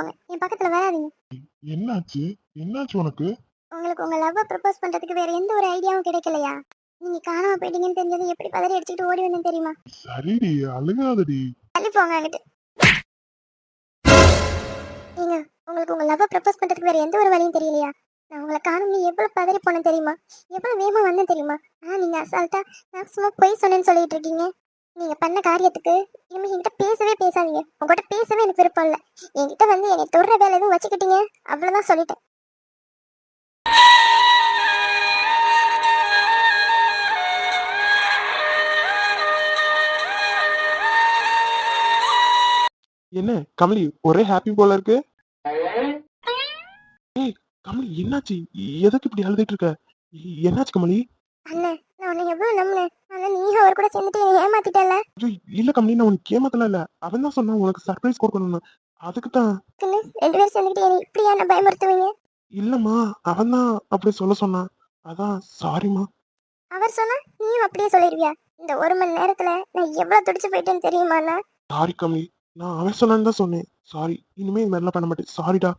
போங்க என் பக்கத்துல வராதீங்க. என்னாச்சு? என்னாச்சு உனக்கு? உங்களுக்கு உங்க லவ் ப்ரப்போஸ் பண்றதுக்கு வேற எந்த ஒரு ஐடியாவும் கிடைக்கலையா? நீங்க காணாம போயிட்டீங்கன்னு தெரிஞ்சது எப்படி பதறி அடிச்சுட்டு ஓடி வந்தேன் தெரியுமா? சரிடி அழுகாதடி. தள்ளி போங்க அங்கிட்டு. நீங்க உங்களுக்கு உங்க லவ் ப்ரப்போஸ் பண்றதுக்கு வேற எந்த ஒரு வழியும் தெரியலையா? நான் உங்களை காணும் எவ்வளவு பதறி போனேன் தெரியுமா? எவ்வளவு வேகமா வந்தேன் தெரியுமா? ஆனா நீங்க அசால்ட்டா நான் சும்மா பொய் சொன்னேன்னு சொல்லிட்டு இருக்கீங்க. நீங்க பண்ண காரியத்துக்கு இனிமே என்கிட்ட பேசவே பேசாதீங்க. உங்ககிட்ட பேசவே எனக்கு விருப்பம் இல்ல. என்கிட்ட வந்து என்னை தொடுற வேலை எதுவும் வச்சுக்கிட்டீங்க? அவ்வளவுதான் சொல்லிட்டேன். என்ன கமலி ஒரே ஹாப்பி போல இருக்கு? ஏய் கமலி என்னாச்சு? எதுக்கு இப்படி அழுதுட்டு இருக்க? என்னாச்சு கமலி? அண்ணன் உன்னை எவ்வளவு நம்பினேன் ஆனா நீ அவர் கூட சேர்ந்துட்டு என்னை ஏமாத்திட்டல இல்ல கமலி நான் உனக்கு கேமத்தல இல்ல. அவன் தான் சொன்னான் உனக்கு சர்ப்ரைஸ் கொடுக்கணும்னு. அதுக்கு தான். ரெண்டு பேரும் சேர்ந்துட்டு என்னை இப்படியா என்ன பயமுறுத்துவீங்க? இல்லம்மா அவன் தான் அப்படி சொல்ல சொன்னான். அதான் சாரிம்மா அவர் சொன்னா நீயும் அப்படியே சொல்லிடுவியா? இந்த ஒரு மணி நேரத்துல நான் எவ்வளவு துடிச்சு போயிட்டேன்னு தெரியுமாண்ணா சாரி கமலி நான் அவன் சொன்னான்னு தான் சொன்னேன். சாரி இனிமே இது மாதிரிலாம் பண்ண மாட்டேன். சாரிடா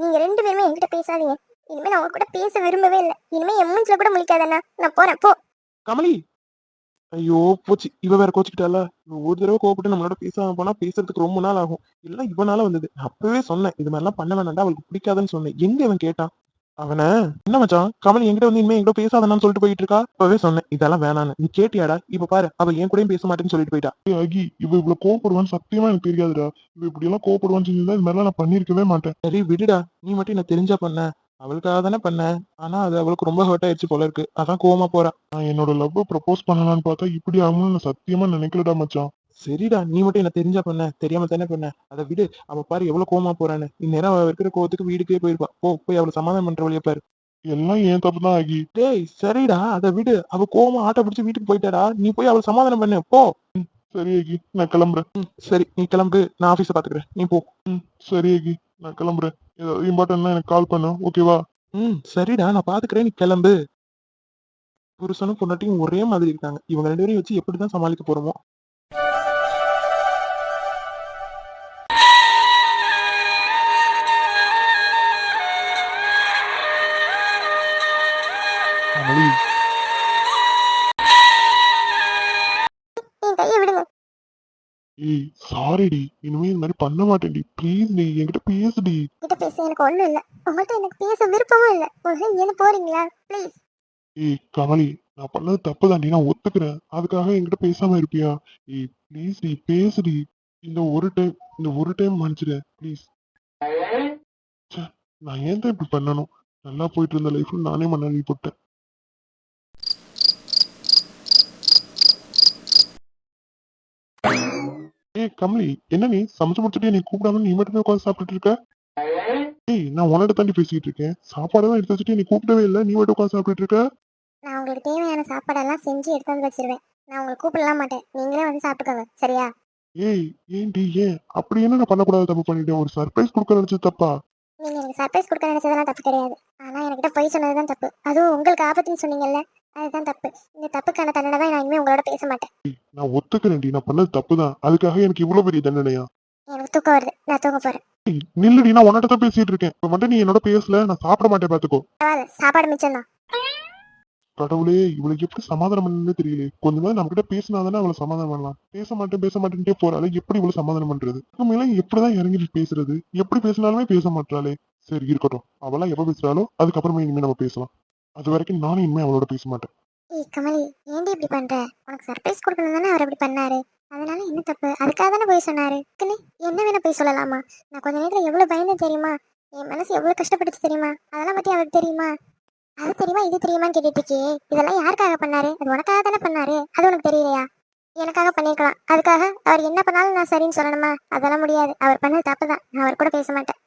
நீங்க ரெண்டு பேருமே என்கிட்ட பேசாதீங்க. இனிமே நான் உங்க கூட பேச விரும்பவே இல்லை. இனிமே என் மூஞ்சில கூட முழிக்காதண்ணா நான் போறேன் போ. கமலி. ஐயோ போச்சு. இவ வேற கோச்சுக்கிட்டால ஒரு தடவை கோவப்பட்டு நம்மளோட பேசாம போனா பேசுறதுக்கு ரொம்ப நாள் ஆகும். இல்ல இவனால வந்தது. அப்பவே சொன்னேன். இது மாதிரிலாம் பண்ண வேணாம்டா. அவளுக்கு பிடிக்காதுன்னு சொன்னேன். எங்க இவன் கேட்டான்? அவன? என்ன மச்சான்? கமலி என்கிட்ட வந்து இனிமே என்கிட்ட பேசாதனான்னு சொல்லிட்டு போயிட்டு இருக்கா? அப்பவே சொன்னேன். இதெல்லாம் வேணான்னு. நீ கேட்டியாடா? இப்ப பாரு. அவ என் கூடயும் பேச மாட்டேன்னு சொல்லிட்டு போயிட்டா. அகி இவ இவ்வளவு கோவப்படுவான்னு சத்தியமா எனக்கு தெரியாதுடா. இவ இப்படி எல்லாம் கோவப்படுவான்னு செஞ்சிருந்தா இது மாதிரிலாம் நான் பண்ணிருக்கவே மாட்டேன். சரி விடுடா. நீ மட்டும் என்ன தெரிஞ்சா பண்ண. அவளுக்காக தானே பண்ண. ஆனா அது அவளுக்கு ரொம்ப ஹர்ட் ஆயிடுச்சு போல இருக்கு. அதான் கோவமா போறா. நான் என்னோட லவ் ப்ரப்போஸ் பண்ணலாம்னு பார்த்தா இப்படி ஆகும்னு நான் சத்தியமா நினைக்கலடா மச்சான். சரிடா நீ மட்டும் என்ன தெரிஞ்சா பண்ண. தெரியாம தானே பண்ண. அதை விடு. அவ பாரு எவ்வளவு கோவமா போறான்னு. இந்நேரம் அவ இருக்கிற கோவத்துக்கு வீட்டுக்கே போயிருப்பா. போ போய் அவளை சமாதானம் பண்ற வழியா பாரு. எல்லாம் ஏன் தப்பு தான் ஆகி. டேய் சரிடா அதை விடு. அவ கோவமா ஆட்ட பிடிச்சு வீட்டுக்கு போயிட்டாடா. நீ போய் அவளை சமாதானம் பண்ணு. போ. சரி ஆகி. நான் கிளம்புறேன். சரி நீ கிளம்பு. நான் ஆபீஸ பாத்துக்கிறேன். நீ போ. சரி ஆகி. நான் கிளம்புறேன். இம்பார்ட்டன்ட்னா எனக்கு கால் பண்ணு. ஓகேவா ம் சரிடா நான் பாத்துக்கிறேன் நீ கிளம்பு. புருஷனும் பொண்டாட்டியும் ஒரே மாதிரி இருக்காங்க. இவங்க ரெண்டு பேரையும் வச்சு எப்படி தான் சமாளிக்க போறோமோ? மாட்டேன்டி ப்ளீஸ் டி என்கிட்ட பேசுடி. கிட்ட பேச எனக்கு ஒண்ணும் இல்ல. உங்கள்ட்ட எனக்கு பேச விருப்பமும் இல்ல. முதல்ல இங்க போறீங்களா? ப்ளீஸ் ஏய் கமலி நான் பண்ணது தப்பு தாண்டி நான் ஒத்துக்கிறேன். அதுக்காக என்கிட்ட பேசாம இருப்பியா? ஏய் ப்ளீஸ் டி பேசுடி. இந்த ஒரு டைம் இந்த ஒரு டைம் மன்னிச்சிடு. ப்ளீஸ் நான் ஏன் தான் இப்படி பண்ணணும்? நல்லா போயிட்டு இருந்த லைஃப்ல நானே மண்ணாடி போட்டேன். கமலி என்ன நீ? சமைச்சு முடிச்சுட்டு நீ கூப்பிடாம நீ மட்டுமே உட்காந்து சாப்பிட்டுட்டு இருக்க? ஏய் நான் உன்கிட்ட தாண்டி பேசிட்டு இருக்கேன். சாப்பாடு தான் எடுத்து வச்சுட்டு நீ கூப்பிடவே இல்லை. நீ மட்டும் உட்காந்து சாப்பிட்டுட்டு இருக்க? நான் உங்களுக்கு தேவையான சாப்பாடெல்லாம் செஞ்சு எடுத்து வந்து வச்சிருவேன். நான் உங்களுக்கு கூப்பிடலாம் மாட்டேன். நீங்களே வந்து சாப்பிட்டுக்கோங்க. சரியா? ஏய் ஏன்டி ஏன்? அப்படி என்ன நான் பண்ணக்கூடாது தப்பு பண்ணிட்டேன்? ஒரு சர்ப்ரைஸ் கொடுக்க நினைச்சது தப்பா? நீங்க எனக்கு சர்ப்ரைஸ் கொடுக்க நினைச்சதெல்லாம் தப்பு கிடையாது. ஆனா என்கிட்ட பொய் சொன்னதுதான் தப்பு. அதுவும் உங்களுக்கு ஆபத்துன்னு சொன்னீங்கல்ல? அதுதான் தப்பு. இந்த தப்புக்கான தண்டனை தான் நான் இனிமே உங்களோட பேச மாட்டேன். நான் ஒத்துக்கிறேன்டி. நான் பண்ணது தப்பு தான் அதுக்காக எனக்கு இவ்வளவு பெரிய தண்டனையா? எனக்கு தூக்கம் வருது. நான் தூங்க போறேன். ஏய், நில்லுடி. நான் உன்கிட்ட தான் பேசிட்டு இருக்கேன். இப்ப மட்டும் நீ என்னோட பேசல. நான் சாப்பிட மாட்டேன் பாத்துக்கோ. பரவாயில்ல. சாப்பாடு மிச்சம் தான். கடவுளே இவளுக்கு எப்படி சமாதானம் பண்ணணும்னு தெரியல கொஞ்ச நேரம் நம்ம கிட்ட பேசினாதானே அவளை சமாதானம் பண்ணலாம். பேச மாட்டேன் பேச மாட்டேன்ட்டே போறாளே. எப்படி இவ்வளவு சமாதானம் பண்றது? உண்மையில எப்படிதான் இறங்கி பேசுறது? எப்படி பேசினாலுமே பேச மாட்டாளே. சரி இருக்கட்டும். அவளா எப்ப பேசுறாளோ அதுக்கப்புறமே இனிமே நம்ம பேசலாம். அது வரைக்கும் நானும் இனிமே அவளோட பேச மாட்டேன். ஏய் கமலி ஏன்டி இப்படி பண்ற? உனக்கு சர்ப்ரைஸ் கொடுக்கணும் தானே அவர் இப்படி பண்ணாரு. அதனால என்ன தப்பு? அதுக்காக தானே போய் சொன்னாரு. இதுக்குன்னு என்ன வேணா போய் சொல்லலாமா? நான் கொஞ்ச நேரத்துல எவ்வளவு பயந்தேன் தெரியுமா? என் மனசு எவ்வளவு கஷ்டப்பட்டுச்சு தெரியுமா? அதெல்லாம் பத்தி அவருக்கு தெரியுமா? அது தெரியுமா? இது தெரியுமான்னு கேட்டுட்டு இருக்கே இதெல்லாம் யாருக்காக பண்ணாரு? அது உனக்காக தானே பண்ணாரு? அது உனக்கு தெரியலையா? எனக்காக பண்ணிருக்கலாம் அதுக்காக அவர் என்ன பண்ணாலும் நான் சரின்னு சொல்லணுமா? அதெல்லாம் முடியாது. அவர் பண்ணது தப்பு தான் நான் அவர் கூட பேச மாட்டேன்.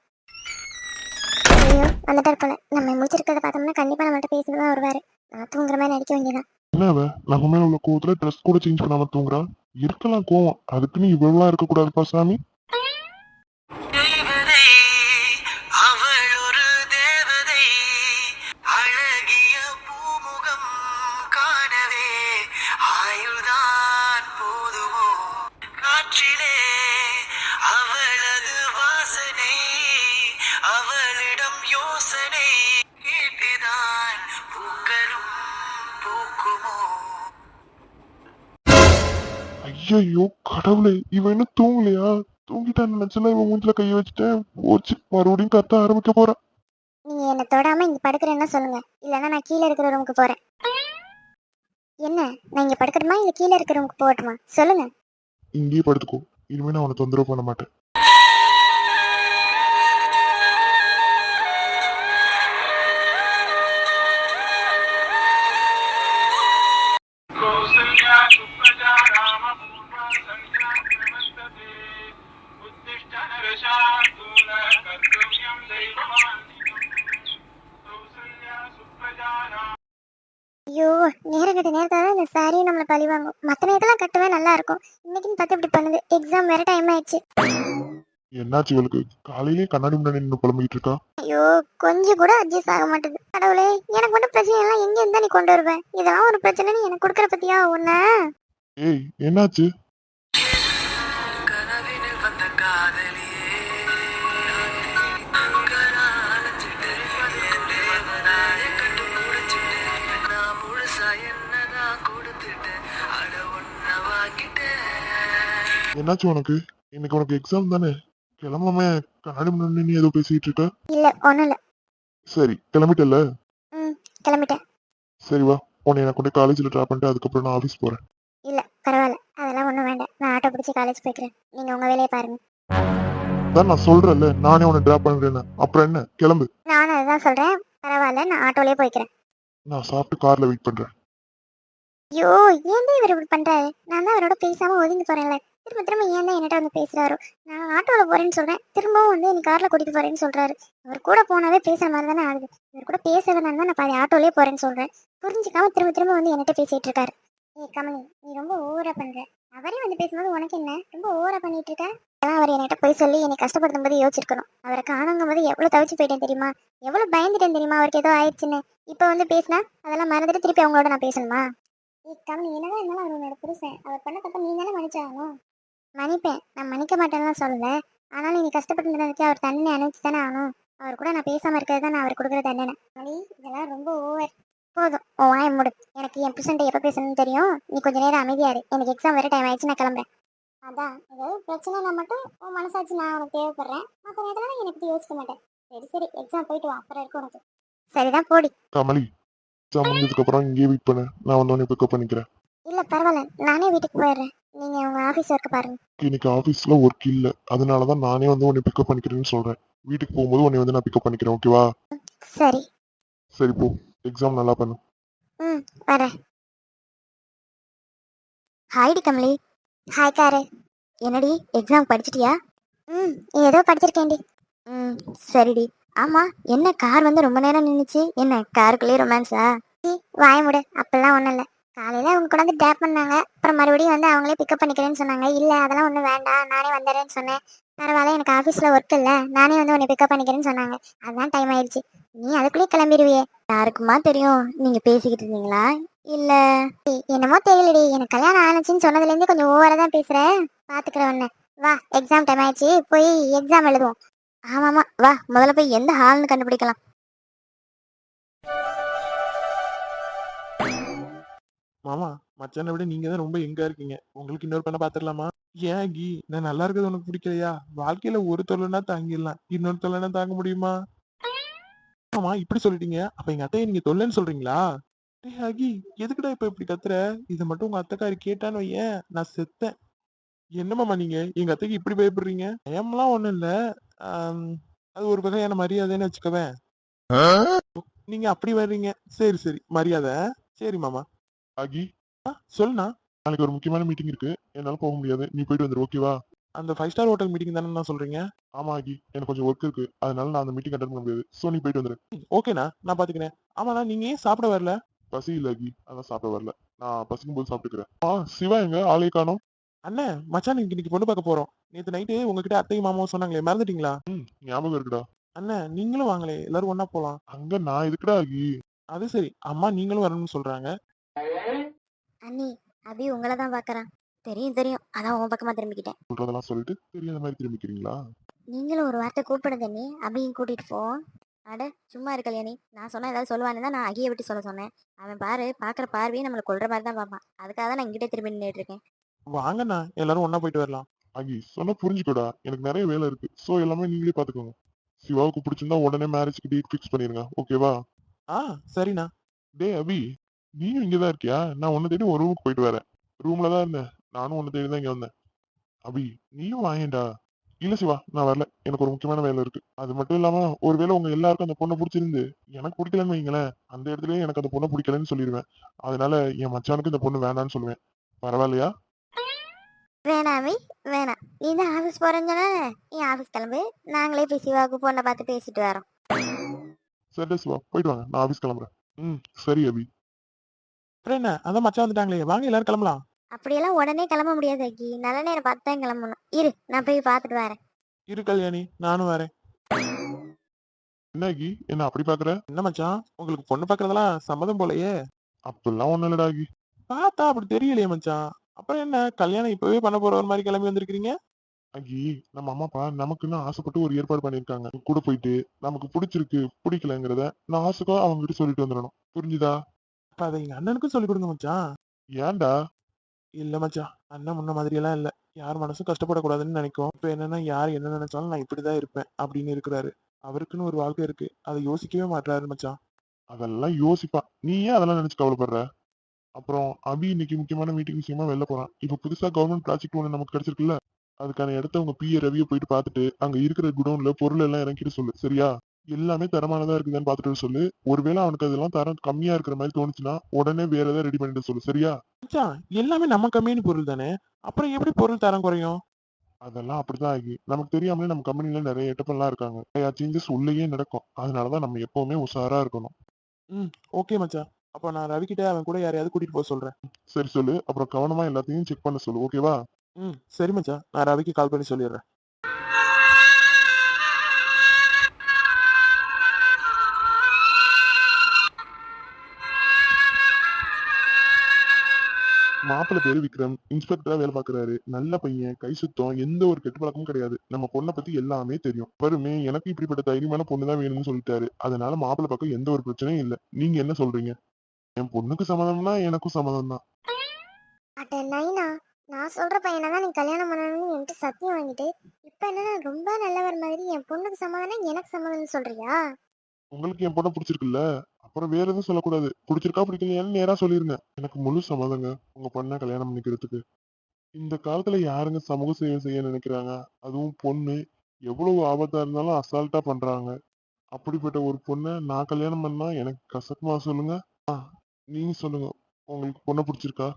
ஐயோ வந்துட்டார் போல நம்ம முடிச்சிருக்கிறத பார்த்தோம்னா கண்டிப்பா நம்மள்ட்ட பேசிட்டு தான் வருவாரு. நான் தூங்குற மாதிரி நடிக்க வேண்டியதான் என்ன அவ? நம்ம மேல உள்ள கோவத்துல ட்ரெஸ் கூட சேஞ்ச் பண்ணாம தூங்குறா? இருக்கலாம் கோவம். அதுக்குன்னு இவ்வளவுலாம் இருக்க கூடாதுப்பா சாமி. ஐயோ கடவுளே இவன் இன்னும் தூங்கலையா? தூங்கிட்டான்னு நினைச்சுல இவன் மூஞ்சில கைய வச்சுட்டேன் போச்சு. மறுபடியும் கத்த ஆரம்பிக்க போறான். நீங்க என்ன தொடாம இங்க படுக்கிறேன்னா சொல்லுங்க. இல்லைன்னா நான் கீழே இருக்கிற ரூமுக்கு போறேன். என்ன? நான் இங்க படுக்கணுமா இல்ல கீழே இருக்கிற ரூமுக்கு போகட்டுமா? சொல்லுங்க. இங்கேயே படுத்துக்கோ. இனிமே நான் உன்னை தொந்தரவு பண்ண மாட்டேன். ஐயோ நேரம் கட்ட நேரத்தில் தான் இந்த சாரியும் நம்மளை பழி வாங்கும். மற்ற நேரத்தெல்லாம் கட்டவே நல்லா இருக்கும். இன்னைக்குன்னு பார்த்து இப்படி பண்ணுது. எக்ஸாம் வேற டைம் ஆயிடுச்சு. என்னாச்சு இவளுக்கு? காலையிலேயே கண்ணாடி முன்னாடி நின்று புலம்பிக்கிட்டு இருக்கா? ஐயோ கொஞ்சம் கூட அட்ஜஸ்ட் ஆக மாட்டேது. கடவுளே எனக்கு மட்டும் பிரச்சனை எல்லாம் எங்க இருந்தா நீ கொண்டு வருவேன் இதெல்லாம் ஒரு பிரச்சனை நீ எனக்கு கொடுக்குற பத்தியா உன்ன? ஏய் என்னாச்சு? என்னாச்சு உனக்கு? இன்னைக்கு உனக்கு எக்ஸாம் தானே? கிளம்பாம கண்ணாடி முன்னாடி நின்னு ஏதோ பேசிட்டு இருக்க. இல்ல ஒண்ணும் இல்ல. சரி கிளம்பிட்டல ம் கிளம்பிட்டேன். சரி வா. உன்னை எனக்கு கொண்டு காலேஜில் ட்ராப் பண்ணிட்டு அதுக்கப்புறம் நான் ஆஃபீஸ் போறேன். இல்ல பரவாயில்ல. அதெல்லாம் ஒண்ணும் வேண்டாம். நான் ஆட்டோ பிடிச்சி காலேஜ் போய்க்கிறேன். நீங்க உங்க வேலையை பாருங்க. தான் நான் சொல்றேன்ல நானே உன்னை ட்ராப் பண்ணுறேன்னு அப்புறம் என்ன? கிளம்பு. நானும் அதுதான் சொல்றேன். பரவாயில்ல நான் ஆட்டோலயே போய்க்கிறேன். நான் சாப்பிட்டு கார்ல வெயிட் பண்றேன். ஐயோ ஏன் இவர் இப்படி பண்றாரு? நான் தான் அவரோட பேசாம ஒதுங்கி போறேன்ல. திரும்ப திரும்ப ஏன் தான் என்கிட்ட வந்து பேசுறாரோ? நான் ஆட்டோவில் போறேன்னு சொல்றேன். திரும்பவும் வந்து நீ கார்ல கூட்டிட்டு போறேன்னு சொல்றாரு. அவர் கூட போனாவே பேசுற மாதிரி தானே ஆகுது. இவர் கூட பேசுறதுனால தான் நான் பாதி ஆட்டோலயே போறேன்னு சொல்றேன். புரிஞ்சுக்காம திரும்ப திரும்ப வந்து என்கிட்ட பேசிட்டு இருக்காரு. ஏ கமலி நீ ரொம்ப ஓவரா பண்ற. அவரே வந்து பேசும்போது உனக்கு என்ன? ரொம்ப ஓவரா பண்ணிட்டு இருக்க? அதான் அவர் என்கிட்ட போய் சொல்லி என்னை கஷ்டப்படுத்தும் போது யோசிச்சிருக்கணும். அவரை காணுங்கும் போது எவ்வளவு தவிச்சு போயிட்டேன் தெரியுமா? எவ்வளவு பயந்துட்டேன் தெரியுமா? அவருக்கு ஏதோ ஆயிடுச்சுன்னு. இப்போ வந்து பேசினா அதெல்லாம் மறந்துட்டு திருப்பி அவங்களோட நான் பேசணுமா? ஏ கமலி என்னதான் இருந்தாலும் அவர் உன்னோட புருஷன். அவர் பண்ண தப்ப நீ தானே மன்னிச்சாகணும். மன்னிப்பேன். நான் மன்னிக்க மாட்டேன்லாம் சொல்லல. ஆனாலும் நீ கஷ்டப்பட்டு இருந்ததுக்கு அவர் தண்டனை அனுப்பிச்சு தானே ஆகணும். அவர் கூட நான் பேசாம இருக்கிறது தான் நான் அவர் கொடுக்குற தண்டனை. மணி இதெல்லாம் ரொம்ப ஓவர் போதும். உன் வாய மூடு. எனக்கு என் புருஷன்ட்ட எப்போ பேசணும்னு தெரியும்? நீ கொஞ்ச நேரம் அமைதியா இரு எனக்கு எக்ஸாம் வர டைம் ஆயிடுச்சு நான் கிளம்புறேன். அதான். ஏதாவது பிரச்சனைனா மட்டும் உன் மனசாச்சு நான் உனக்கு தேவைப்படுறேன். மற்ற நேரத்துல என்னை பத்தி யோசிக்க மாட்டேன். சரி சரி. எக்ஸாம் போயிட்டு வா. அப்புறம் இருக்கு உனக்கு. சரிதான் போடி. கமலி எக்ஸாம் முடிஞ்சதுக்கு அப்புறம் வெயிட் பண்ணு. நான் வந்து உன்னை பிக்கப் பண்ணிக்கிறேன். இல்ல பரவாயில்ல. நானே வீட்டுக்கு போயிடுறேன். நீங்க உங்க ஆபீஸ் ஒர்க் பாருங்க. இன்னைக்கு ஆஃபீஸ்ல ஒர்க் இல்ல. அதனால தான் நானே வந்து உன்னை பிக்கப் பண்ணிக்கிறேன்னு சொல்றேன். வீட்டுக்கு போகும்போது உன்னை வந்து நான் பிக்கப் பண்ணிக்கிறேன் ஓகேவா சரி. சரி போ. எக்ஸாம் நல்லா பண்ணு. ம் வரேன். ஹாய்டி கமலி. ஹாய் காரு. என்னடி எக்ஸாம் படிச்சிட்டியா? ம் ஏதோ படிச்சிருக்கேன்டி ம் சரிடி ஆமா என்ன கார் வந்து ரொம்ப நேரம் நின்னுச்சு? என்ன காருக்குள்ளே ரொமான்ஸா வாய முடு. அப்பெல்லாம் ஒன்றும் இல்லை. காலையில் அவங்க கூட வந்து டேப் பண்ணாங்க. அப்புறம் மறுபடியும் வந்து அவங்களே பிக்கப் பண்ணிக்கிறேன்னு சொன்னாங்க. இல்லை அதெல்லாம் ஒன்றும் வேண்டாம். நானே வந்துடுறேன்னு சொன்னேன். பரவாயில்ல எனக்கு ஆஃபீஸில் ஒர்க் இல்லை. நானே வந்து உன்னை பிக்கப் பண்ணிக்கிறேன்னு சொன்னாங்க. அதுதான் டைம் ஆயிடுச்சு. நீ அதுக்குள்ளேயே கிளம்பிடுவியே. யாருக்குமா தெரியும்? நீங்கள் பேசிக்கிட்டு இருந்தீங்களா? இல்லை. என்னமோ தெரியலடி. எனக்கு கல்யாணம் ஆனச்சின்னு சொன்னதுலேருந்து கொஞ்சம் ஓவராக தான் பேசுகிறேன் பார்த்துக்கிறேன் ஒன்று வா எக்ஸாம் டைம் ஆயிடுச்சு. போய் எக்ஸாம் எழுதுவோம். ஆமாம்மா வா முதல்ல போய் எந்த ஹால்னு கண்டுபிடிக்கலாம். மாமா மச்சானை விட நீங்க தான் ரொம்ப எங்க இருக்கீங்க. உங்களுக்கு இன்னொரு பண்ண பாத்துடலாமா ஏன் கி? நான் நல்லா இருக்கிறது உனக்கு பிடிக்கலையா? வாழ்க்கையில ஒரு தொல்லைனா தாங்கிடலாம். இன்னொரு தொல்லைனா தாங்க முடியுமா? ஆமா இப்படி சொல்லிட்டீங்க. அப்ப எங்க அத்தையை நீங்க தொல்லைன்னு சொல்றீங்களா? டேய் அகி எதுக்குடா இப்ப இப்படி கத்துற? இதை மட்டும் உங்க அத்தைக்காரி கேட்டான்னு வையேன். நான் செத்தேன். என்னமாமா நீங்க? எங்க அத்தைக்கு இப்படி பயப்படுறீங்க? பயம்லாம் ஒண்ணும் இல்ல. அது ஒரு வகையான மரியாதைன்னு வச்சுக்கவேன். நீங்க அப்படி வர்றீங்க. சரி சரி. மரியாதை. சரி மாமா. ஆகி சொல்லுண்ணா. நாளைக்கு ஒரு முக்கியமான மீட்டிங் இருக்கு. என்னால போக முடியாது. நீ போயிட்டு வந்துரு ஓகேவா அந்த ஃபைவ் ஸ்டார் ஹோட்டல் மீட்டிங் தானே நான் சொல்றீங்க? ஆமா ஆகி. எனக்கு கொஞ்சம் ஒர்க் இருக்கு. அதனால நான் அந்த மீட்டிங் அட்டன் பண்ண முடியாது. சோ நீ போயிட்டு வந்துரு. ஓகேண்ணா நான் பாத்துக்கிறேன். ஆமாண்ணா நீங்க ஏன் சாப்பிட வரல? பசி இல்ல ஆகி. அதான் சாப்பிட வரல. நான் பசிக்கும் போது சாப்பிட்டுக்கிறேன். ஆ சிவா எங்க? ஆளே காணோம். அண்ணே மச்சான் இன்னைக்கு பொண்ணு பார்க்க போறோம். நேத்து நைட்டு உங்ககிட்ட அத்தையும் மாமாவும் சொன்னாங்களே மறந்துட்டீங்களா? ம் ஞாபகம் இருக்குடா. அண்ணே நீங்களும் வாங்களே. எல்லாரும் ஒண்ணா போலாம். அங்க நான் எதுக்குடா ஆகி? அது சரி. அம்மா நீங்களும் வரணும்னு சொல்றாங்க. அண்ணி அபி உங்களை தான் பாக்குறான். தெரியும் தெரியும். அதான் உன் பக்கமா திரும்பிக்கிட்டேன். சொல்றதெல்லாம் சொல்லிட்டு தெரியாத மாதிரி திரும்பிக்கிறீங்களா? நீங்களும் ஒரு வார்த்தை கூப்பிடுது நீ அபியும் கூட்டிட்டு போ. அட சும்மா இரு கல்யாணி நான் சொன்னா ஏதாவது சொல்லுவான்னு தான் நான் அகியை விட்டு சொல்ல சொன்னேன். அவன் பாரு பாக்குற பார்வையே நம்மளை கொல்ற மாதிரி தான் பார்ப்பான். அதுக்காக தான் நான் இங்கிட்டே திரும்பி நின்றுட்டு இருக்கேன். வாங்கண்ணா எல்லாரும் ஒண்ணா போயிட்டு வரலாம். ஆகி சொன்னா புரிஞ்சுக்கோடா. எனக்கு நிறைய வேலை இருக்கு. சோ எல்லாமே நீங்களே பாத்துக்கோங்க. சிவாவுக்கு பிடிச்சிருந்தா உடனே மேரேஜ்க்கு டேட் ஃபிக்ஸ் பண்ணிருங்க. ஓகேவா ஆ சரிண்ணா. டேய் அபி. நீயும் இங்கதான் இருக்கியா? நான் உன்னை தேடி ஒரு ரூமுக்கு போயிட்டு வரேன். ரூம்ல தான் இருந்தேன். நானும் உன்னை தேடி தான் இங்க வந்தேன். அபி நீயும் வாயேன்டா. இல்ல சிவா நான் வரல. எனக்கு ஒரு முக்கியமான வேலை இருக்கு. அது மட்டும் இல்லாம ஒருவேளை உங்க எல்லாருக்கும் அந்த பொண்ணை பிடிச்சிருந்து எனக்கு பிடிக்கலன்னு வைங்களேன் அந்த இடத்துலயே எனக்கு அந்த பொண்ணை பிடிக்கலன்னு சொல்லிடுவேன். அதனால என் மச்சானுக்கு இந்த பொண்ணு வேண்டாம்னு சொல்லுவேன். பரவாயில்லையா? வேணாமி வேணாம். நீ தான் ஆஃபீஸ் போறேன்னு நீ ஆஃபீஸ் கிளம்பு. நாங்களே போய் சிவாவுக்கு பொண்ணை பார்த்து பேசிட்டு வரோம். சரி சிவா போயிட்டு வாங்க. நான் ஆபீஸ் கிளம்புறேன். ம் சரி அபி. அப்புறம் என்ன அதான் மச்சான் வந்துட்டாங்களே. வாங்க எல்லாரும் கிளம்பலாம். அப்படியெல்லாம் உடனே கிளம்ப முடியாது அக்கி. நல்ல நேரம் பார்த்து தான் கிளம்பணும். இரு நான் போய் பார்த்துட்டு வரேன். இரு கல்யாணி நானும் வரேன். என்ன ஆகி என்ன அப்படி பாக்குற என்ன மச்சான்? உங்களுக்கு பொண்ணு பார்க்கறதெல்லாம் சம்மதம் போலயே. அப்படிலாம் ஒண்ணும் இல்லடா ஆகி பார்த்தா அப்படி தெரியலையே மச்சான். அப்புறம் என்ன கல்யாணம் இப்பவே பண்ண போற ஒரு மாதிரி கிளம்பி வந்திருக்கீங்க அங்கி நம்ம அம்மா அப்பா நமக்குன்னு ஆசைப்பட்டு ஒரு ஏற்பாடு பண்ணிருக்காங்க கூட போயிட்டு நமக்கு பிடிச்சிருக்கு பிடிக்கலங்கிறத நான் ஆசைக்கோ அவங்க கிட்ட சொல்லிட்டு வந்துடணும். புரிஞ்சுதா? அப்ப அதை எங்க அண்ணனுக்கும் சொல்லி கொடுங்க மச்சான். ஏன்டா? இல்ல மச்சான் அண்ணன் முன்ன மாதிரி எல்லாம் இல்ல. யார் மனசும் கஷ்டப்படக்கூடாதுன்னு நினைக்கும். இப்ப என்னன்னா யார் என்ன நினைச்சாலும் நான் இப்படிதான் இருப்பேன் அப்படின்னு இருக்கிறாரு. அவருக்குன்னு ஒரு வாழ்க்கை இருக்கு. அதை யோசிக்கவே மாட்டாரு மச்சான். அதெல்லாம் யோசிப்பா நீ ஏன் அதெல்லாம் நினைச்சு கவலைப்படுற? அப்புறம் அபி இன்னைக்கு முக்கியமான மீட்டிங் விஷயமா வெளில போறான். இப்ப புதுசா கவர்மெண்ட் ப்ராஜெக்ட் ஒண்ணு நமக்கு கிடைச்சிருக்குல்ல அதுக்கான இடத்த உங்க பிஏ ரவியை போயிட்டு பார்த்துட்டு அங்க இருக்கிற குடோன்ல பொருள் எல்லாம் இறக்கிட்டு சொல்லு. சரியா? எல்லாமே தரமானதா இருக்குதான்னு பார்த்துட்டு வர சொல்லு. ஒருவேளை அவனுக்கு அதெல்லாம் தரம் கம்மியா இருக்கிற மாதிரி தோணுச்சுன்னா உடனே வேற ஏதாவது ரெடி பண்ணிட்டு சொல்லு சரியா? மச்சான் எல்லாமே நம்ம கம்பெனி பொருள் தானே? அப்புறம் எப்படி பொருள் தரம் குறையும்? அதெல்லாம் அப்படிதான் ஆகி. நமக்கு தெரியாமலே நம்ம கம்பெனில நிறைய எட்டப்பெல்லாம் இருக்காங்க. நிறைய சேஞ்சஸ் உள்ளேயே நடக்கும். அதனாலதான் நம்ம எப்பவுமே உஷாரா இருக்கணும். ஓகே மச்சான். அப்ப நான் ரவி கிட்ட அவன் கூட யாரையாவது கூட்டிட்டு போக சொல்றேன். சரி சொல்லு. அப்புறம் கவனமா எல்லாத்தையும் செக் பண்ண சொல்லு ஓகேவா ம் சரி மச்சான். நான் ரவிக்கு கால் பண்ணி சொல்லிடுறேன். மாப்பிள்ளை பேரு விக்ரம். இன்ஸ்பெக்டரா வேலை பாக்குறாரு நல்ல பையன் கை சுத்தம் எந்த ஒரு கெட்ட பழக்கமும் கிடையாது. நம்ம பொண்ணை பத்தி எல்லாமே தெரியும். வருமே எனக்கு இப்படிப்பட்ட தைரியமான பொண்ணு தான் வேணும்னு சொல்லிட்டாரு. அதனால மாப்பிள்ளை பக்கம் எந்த ஒரு பிரச்சனையும் இல்ல. நீங்க என்ன சொல்றீங்க? என் பொண்ணுக்கு சம்மதம்னா எனக்கும் சம்மதம் தான் நைனா நான் சொல்ற பையனை தான் நீ கல்யாணம் பண்ணணும்னு என்கிட்ட சத்தியம் வாங்கிட்டு இப்ப என்னன்னா ரொம்ப நல்லவர் மாதிரி என் பொண்ணுக்கு சமாதானம் எனக்கு சமாதானம் சொல்றியா? உங்களுக்கு என் பொண்ணை பிடிச்சிருக்குல்ல? அப்புறம் வேற எதுவும் சொல்லக்கூடாது. பிடிச்சிருக்கா பிடிக்கலையான்னு நேரா சொல்லிருங்க. எனக்கு முழு சம்மதங்க உங்க பொண்ணை கல்யாணம் பண்ணிக்கிறதுக்கு. இந்த காலத்துல யாருங்க சமூக சேவை செய்ய நினைக்கிறாங்க? அதுவும் பொண்ணு. எவ்வளவு ஆபத்தா இருந்தாலும் அசால்ட்டா பண்றாங்க. அப்படிப்பட்ட ஒரு பொண்ணை நான் கல்யாணம் பண்ணா எனக்கு கசக்குமா சொல்லுங்க? ஆ நீங்க சொல்லுங்க. உங்களுக்கு பொண்ணை பிடிச்சிருக்கா?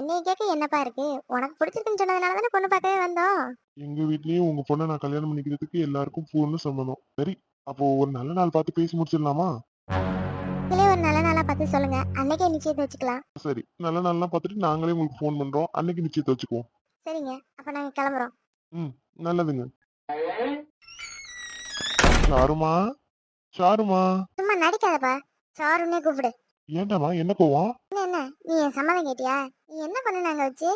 என்னைய கேட்க என்னப்பா இருக்கு? உனக்கு பிடிச்சிருக்குன்னு சொன்னதுனால தானே பொண்ணு பார்க்கவே வந்தோம்? எங்க வீட்லயும் உங்க பொண்ணை நான் கல்யாணம் பண்ணிக்கிறதுக்கு எல்லாருக்கும் பூர்ண சம்மதம். சரி அப்போ ஒரு நல்ல நாள் பார்த்து பேசி முடிச்சிடலாமா? இதுலயே ஒரு நல்ல நாளா பார்த்து சொல்லுங்க. அன்னைக்கே நிச்சயத்தை வச்சுக்கலாம். சரி. நல்ல நாள்லாம் பார்த்துட்டு நாங்களே உங்களுக்கு ஃபோன் பண்றோம். அன்னைக்கு நிச்சயத்தை வச்சுக்குவோம். சரிங்க. அப்ப நாங்க கிளம்புறோம். ம். நல்லதுங்க. சாருமா? சாருமா? சும்மா நடிக்காதப்பா. சாருன்னே கூப்பிடு. ஏன்டாமா என்ன கோவம்? என்ன என்ன? நீ என் சம்மதம் கேட்டியா? நீ என்ன பண்ண நாங்க வச்சு?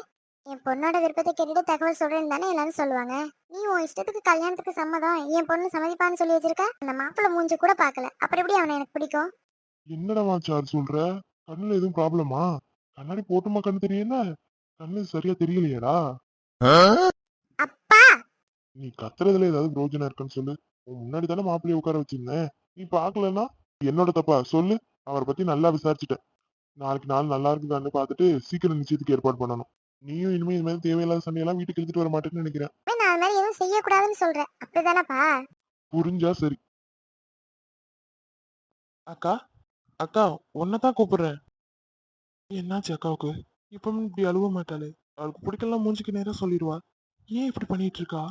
என் பொண்ணோட விருப்பத்தை கேட்டுட்டு தகவல் சொல்றேன்னு தானே எல்லாரும் சொல்லுவாங்க. நீ உன் இஷ்டத்துக்கு கல்யாணத்துக்கு சம்மதம் என் பொண்ணு சம்மதிப்பான்னு சொல்லி வச்சிருக்க? அந்த மாப்பிள்ளை மூஞ்சி கூட பார்க்கல. அப்புறம் எப்படி அவனை எனக்கு பிடிக்கும்? என்னடாமா சார் சொல்ற? கண்ணுல எதுவும் ப்ராப்ளமா கண்ணாடி போட்டுமா கண்ணு தெரியல கண்ணு சரியா தெரியலையேடா. அப்பா! நீ கத்துறதுல ஏதாவது பிரோஜனம் இருக்குன்னு சொல்லு. உன் முன்னாடி தானே மாப்பிள்ளைய உட்கார வச்சிருந்தேன். நீ பாக்கலன்னா என்னோட தப்பா? சொல்லு. அவரை பத்தி நல்லா விசாரிச்சுட்டேன். நாளைக்கு நாள் நல்லா இருக்குதான்னு பார்த்துட்டு சீக்கிரம் நிச்சயத்துக்கு ஏற்பாடு பண்ணணும். நீயும் இனிமே இது மாதிரி தேவையில்லாத சண்டையெல்லாம் வீட்டுக்கு எடுத்துட்டு வர மாட்டேன்னு நினைக்கிறேன். நான் அது மாதிரி எதுவும் செய்யக்கூடாதுன்னு சொல்றேன். அப்படிதானப்பா? புரிஞ்சா சரி. அக்கா அக்கா தான் கூப்பிடுறேன். என்னாச்சு அக்காவுக்கு? இப்பவும் இப்படி அழுவ மாட்டாளே. அவளுக்கு பிடிக்கலாம் மூஞ்சுக்கு நேரம் சொல்லிடுவா. ஏன் இப்படி பண்ணிட்டு இருக்கா?